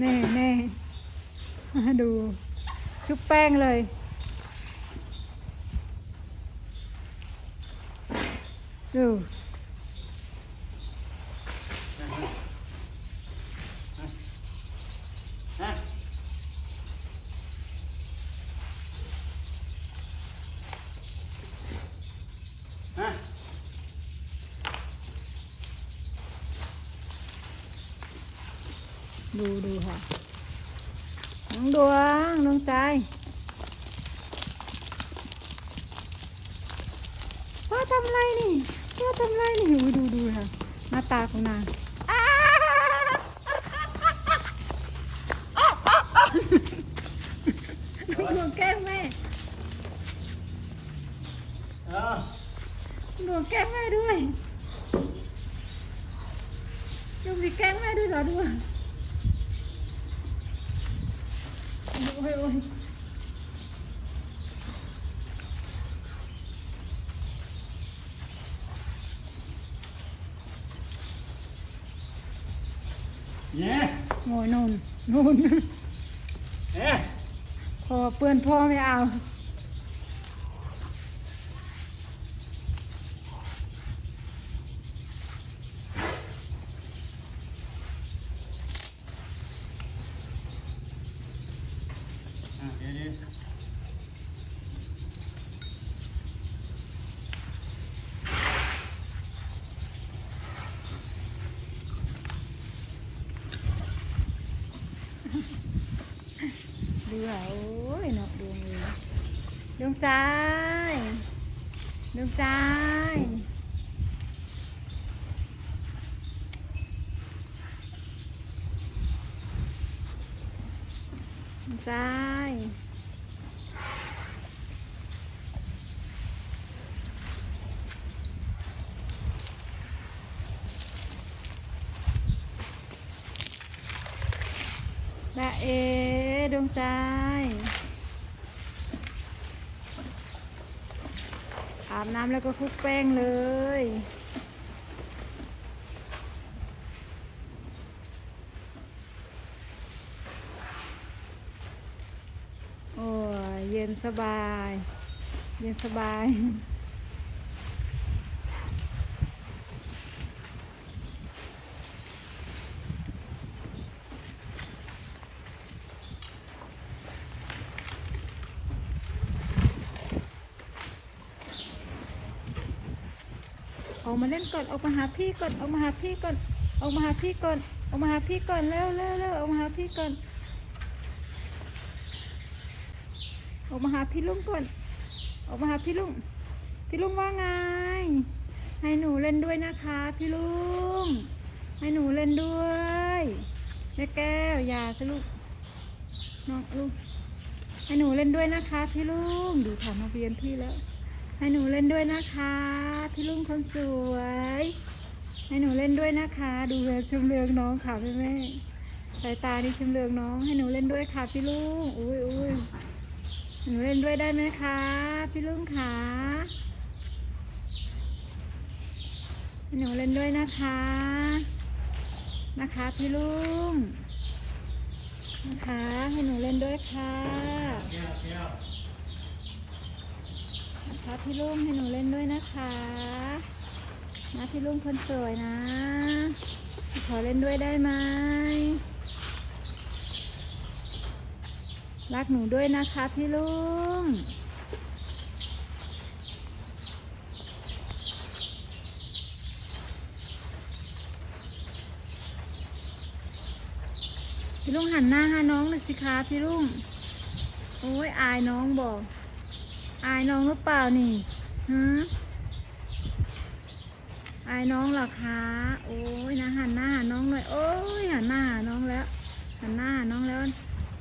แน่แน่มาดู ชุบแป้งเลย ดู ดูดูค่ะน้องดวงน้องใจพ่อทำไรนี่พ่อทำไรนี่อุ๊ยดูดูค่ะหน้าตาของนางอ้าน้องดวงแก้แม่เออหนูแก้งแม่ด้วยหนูมีแก้งแม่ด้วยเหรอด้วยโอ้ยโอ้ยเนี่ยโง่นนนู่นเนี่ย พอเปื้อนพ่อไม่เอา อะเดี๋ยวเดี๋ยว ดูอะโอ้ยเนาะดวงเลยดวงใจดวงใจดวงใจดาเอ ดวงใจ อาบน้ำแล้วก็คลุกแป้งเลย โอ้ยเย็นสบาย เย็นสบาย ออกมาเล่นก่อนออกมาหาพี่ก่อนออกมาหาพี่ก่อนออกมาหาพี่ก่อนออกมาหาพี่ก่อนเร็วเร็วเร็วออกมาหาพี่ก่อนออกมาหาพี่ลุงก่อนออกมาหาพี่ลุงพี่ลุงว่าไง ให้หนูเล่นด้วยนะคะ พี่ลุงให้หนูเล่นด้วยแม่แก้วอย่าสิลูกน้องลูกให้หนูเล่นด้วยนะคะ พี่ลุงดูถามมาเรียนพี่แล้ว ให้หนูเล่นด้วยนะคะ พี่ลุงคนสวย ให้หนูเล่นด้วยนะคะ ดูแลชมเลืองน้องค่ะแม่แม่สายตานี่ชมเลืองน้อง ให้หนูเล่นด้วยค่ะพี่ลุงอุ้ยอุ้ยหนูเล่นด้วยได้ไหมคะ พี่ลุงค่ะให้หนูเล่นด้วยนะคะ นะคะพี่ลุงนะคะให้หนูเล่นด้วยค่ะ เดี๋ยวเดี๋ยวนะคะพี่ลุงให้หนูเล่นด้วยนะคะนะพี่ลุงคนสวยนะ ขอเล่นด้วยได้ไหมรักหนูด้วยนะคะพี่ลุงพี่ลุงหันหน้าหาน้องหน่อยสิคะพี่ลุง โอ้ยอายน้องบอก อายน้องหรือเปล่านี่ฮะอายน้องหรอคะ โอ้ยนะหันหน้าหาน้องหน่อยโอ้ยหันหน้าหาน้องแล้ว หันหน้าหาน้องแล้ว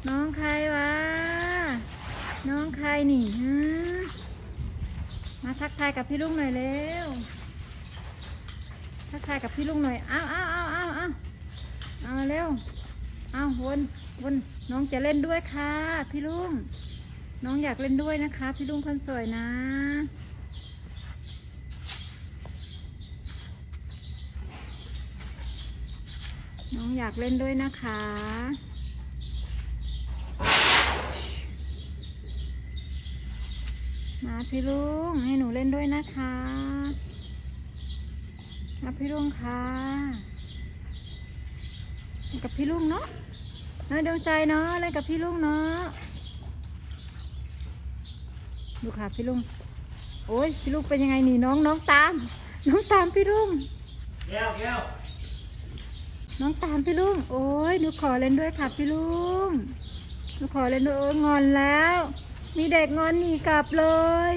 น้องใครวะ น้องใครนี่ฮะมาทักทายกับพี่ลุงหน่อยเร็ว ทักทายกับพี่ลุงหน่อยเอาเอาเอาเอาเอาเอาเร็ว เอาวนวนน้องจะเล่นด้วยค่ะ พี่ลุง น้องอยากเล่นด้วยนะคะ พี่ลุงคนสวยนะ น้องอยากเล่นด้วยนะคะมาพี่ลุงให้หนูเล่นด้วยนะคะมาพี่ลุงค่ะกับพี่ลุงเนาะเนาะดวงใจเนาะเล่นกับพี่ลุงเนาะ ดูค่ะพี่ลุง โอ้ยพี่ลุงเป็นยังไงนี่น้องน้องตาม น้องตามพี่ลุงแก้วแก้วน้องตามพี่ลุง โอ้ยหนูขอเล่นด้วยค่ะพี่ลุง หนูขอเล่นด้วยโอ้ยงอนแล้ว มีเด็กงอนหนีกลับเลย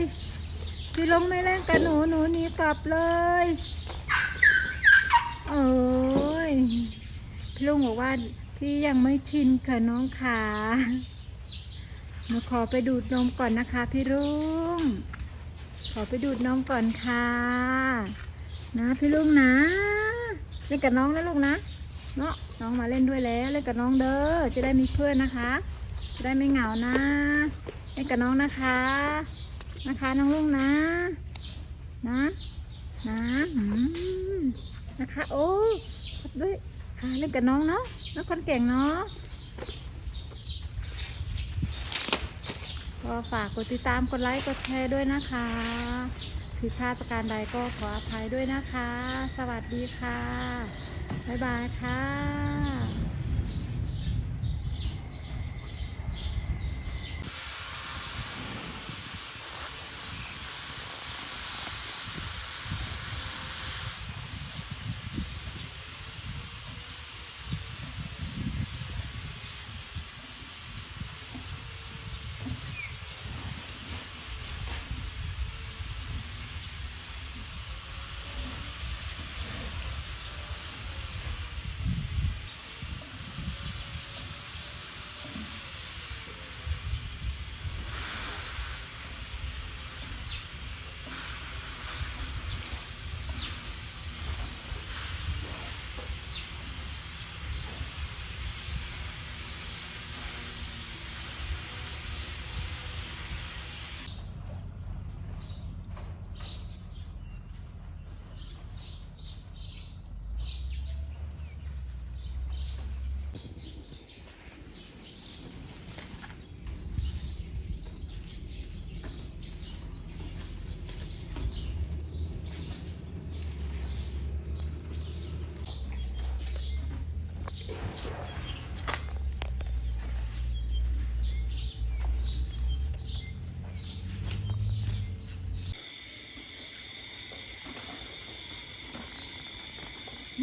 พี่ลุงไม่เล่นกับหนูหนูหนีกลับเลยโอ้ยพี่ลุงบอกว่าพี่ยังไม่ชินค่ะน้องขา หนูขอไปดูดนมก่อนนะคะพี่ลุงขอไปดูดนมก่อนค่ะ นะพี่ลุงนะ เล่นกับน้องนะลูกนะ เนาะน้องมาเล่นด้วยแล้ว เล่นกับน้องเด้อ จะได้มีเพื่อนนะคะ จะได้ไม่เหงานะ เล่นกับน้องนะคะ นะคะน้องลุงนะ นะ นะนะคะ โอ้ด้วยค่ะเล่นกับน้องเนาะ น้องคนเก่งเนาะ ก็ฝากกดติดตามกดไลค์กดแชร์ด้วยนะคะผิดพลาดประการใดก็ขออภัยด้วยนะคะ สวัสดีค่ะ บ๊ายบายค่ะ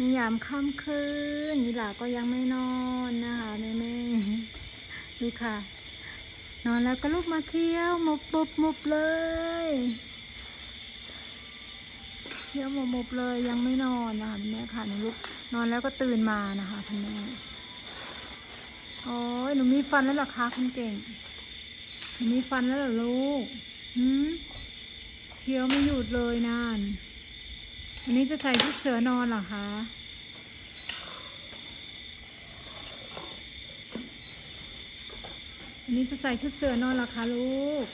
ในยามค่ำคืนยีหลาก็ยังไม่นอนนะคะแม่แม่ๆดูค่ะ นอนแล้วก็ลุกมาเคี้ยวหมบมุบมุบเลยเคี้ยวหมบมุบเลยยังไม่นอนนะคะแม่ค่ะหนูลุกนอนแล้วก็ตื่นมานะคะคุณแม่โอ้ยหนูมีฟันแล้วหรอคะคุณเก่งหนูมีฟันแล้วหรอลูกหืมเคี้ยวไม่หยุดเลยนาน วันนี้จะใส่ชุดเสือนอนเหรอคะวันนี้จะใส่ชุดเสือนอนเหรอคะลูก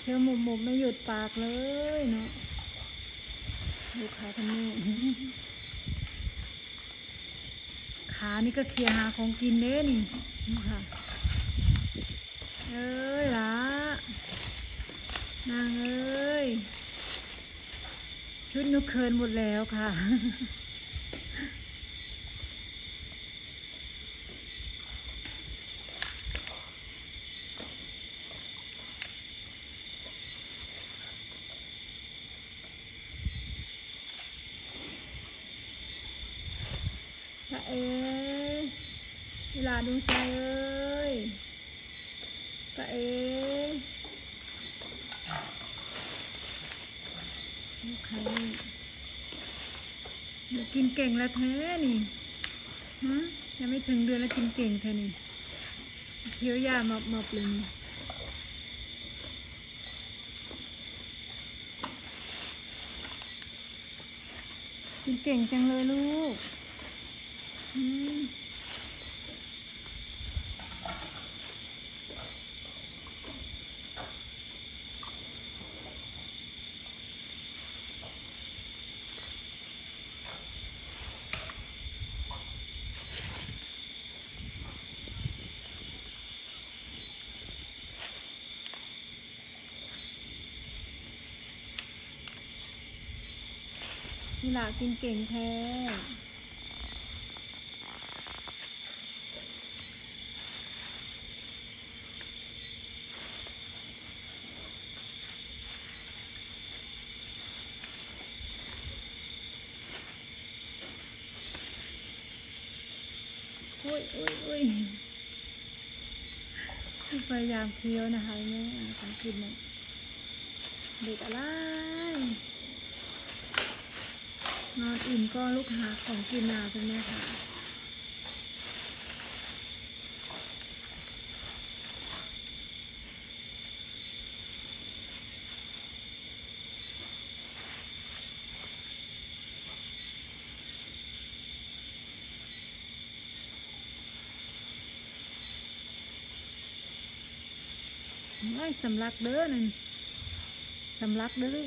เที่ยวหมุมมุมไม่หยุดปากเลยเนาะลูกค้าคนนี้ขานี่ก็เคลียร์หาของกินเด้นี่นี่ค่ะ เอ้ยละนางเอ้ย ชุดนุกเคินหมดแล้วค่ะ เอ๋เวลาดวงใจเอ้ยพระเอ๋ลูกใครนี่หนู เก่งแล้วแท้นี่ฮะยังไม่ถึงเดือนแล้วกินเก่งแท้นี่เคี้ยวยาหมอบมอบๆเลยนี่กินเก่งจังเลยลูก อืม พี่หลากินเก่งแท้อุ้ยอุ้ยอุ้ยพยายามเคี้ยวนะคะแม่ของกินเนี่ยเด็กอะไร นอนอิ่มก็ลูกหาของกินมาเป็นแม่ค่ะโอ้ยสำลักเด้อนั่นสำลักเด้อ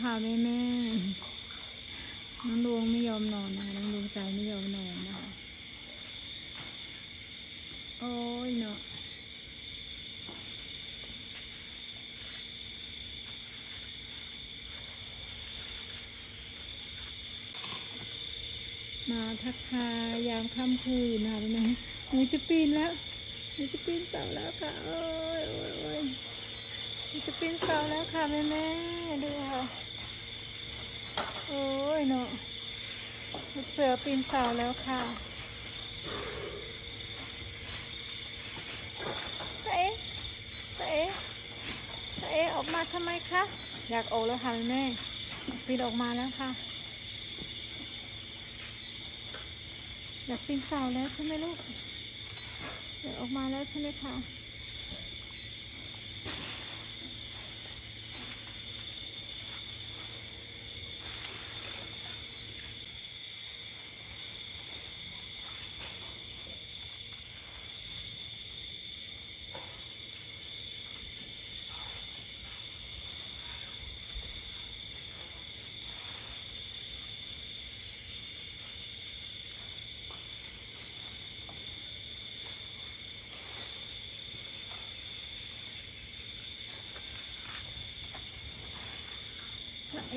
ค่ะแม่แม่น้องดวงไม่ยอมนอนนะคะน้องดวงใจไม่ยอมนอนนะคะโอ้ยเนาะมาทักทายยามค่ำคืนนะคะแม่หนูจะปีนแล้วหนูจะปีนเสาแล้วค่ะ โอ้ยโอ้ยโอ้ยจะปีนเสาแล้วค่ะแม่แม่ดู โอ้ยเนาะลูกเสือปีนเสาแล้วค่ะตาเอ๊ะตาเอ๊ะตาเอ๊ะออกมาทำไมคะ อยากออกแล้วค่ะแม่แม่ปีนออกมาแล้วค่ะ อยากปีนเสาแล้วใช่ไหมลูกอยากออกมาแล้วใช่ไหมคะ จะเ